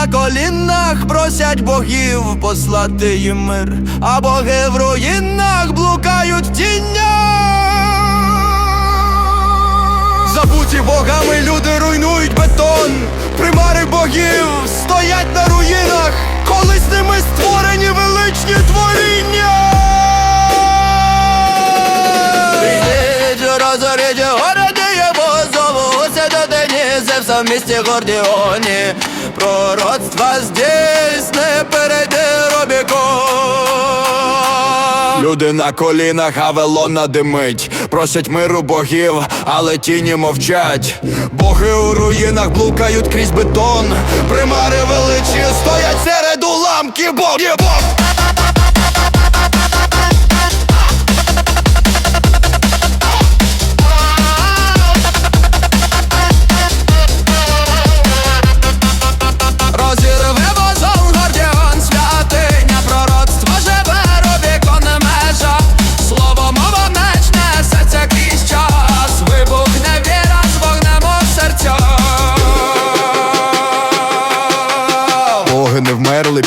На колінах, просять богів послати їм мир, а боги в руїнах блукають в тінях. Забуті богами люди руйнують бетон, примари богів стоять на руїнах, колись ними створені величні творіння. Розоріть городи, його зовуться до дені Зевса в місті Гордіоні Пророцтва здійсне перейде Рубікон Люди на колінах, а велона димить Просять миру богів, але тіні мовчать Боги у руїнах блукають крізь бетон Примари величі стоять серед уламків Бог!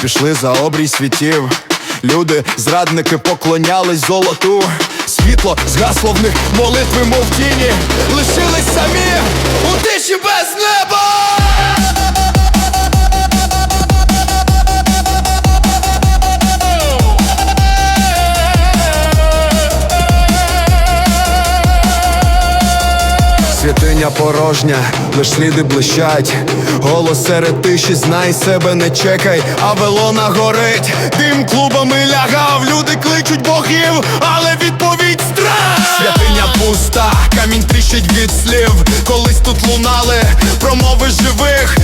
Пішли за обрій світів. Люди, зрадники поклонялись золоту. Світло згасло в них молитви, мов тіні. Лишились Святиня порожня, лиш сліди блищать. Голос серед тиші, знай себе, не чекай, а велона горить, дим клубами лягав, люди кличуть богів, але відповідь страх. Святиня пуста, камінь тріщить від слів, колись тут лунали промови живих,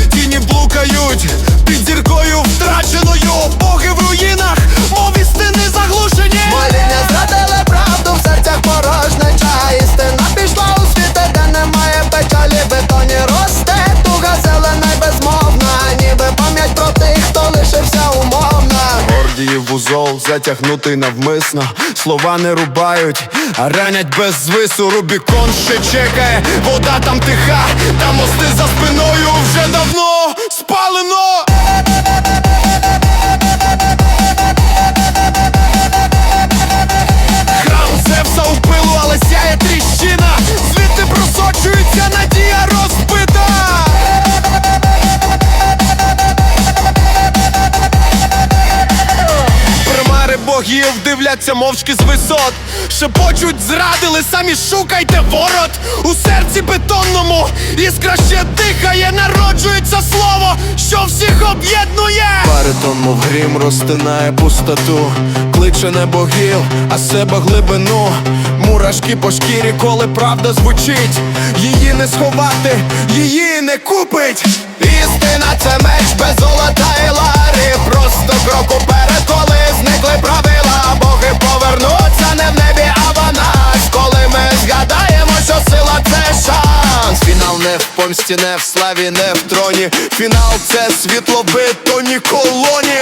Гордіїв затягнутий навмисно. Слова не рубають, а ранять без звису. Рубікон ще чекає, вода там тиха, та мости за спиною вже давно спалено богів дивляться мовчки з висот. Шепочуть, зрадили, самі шукайте ворот. У серці бетонному іскра ще дихає, народжується слово, що всіх об'єднує. Баритон, мов грім, розтинає пустоту Кличе не богів, а себе глибину. Мурашки по шкірі, коли правда звучить Її не сховати, її не купить. Істина це меч Фінал не в славі, не в троні. Фінал це світло в бетонній колоні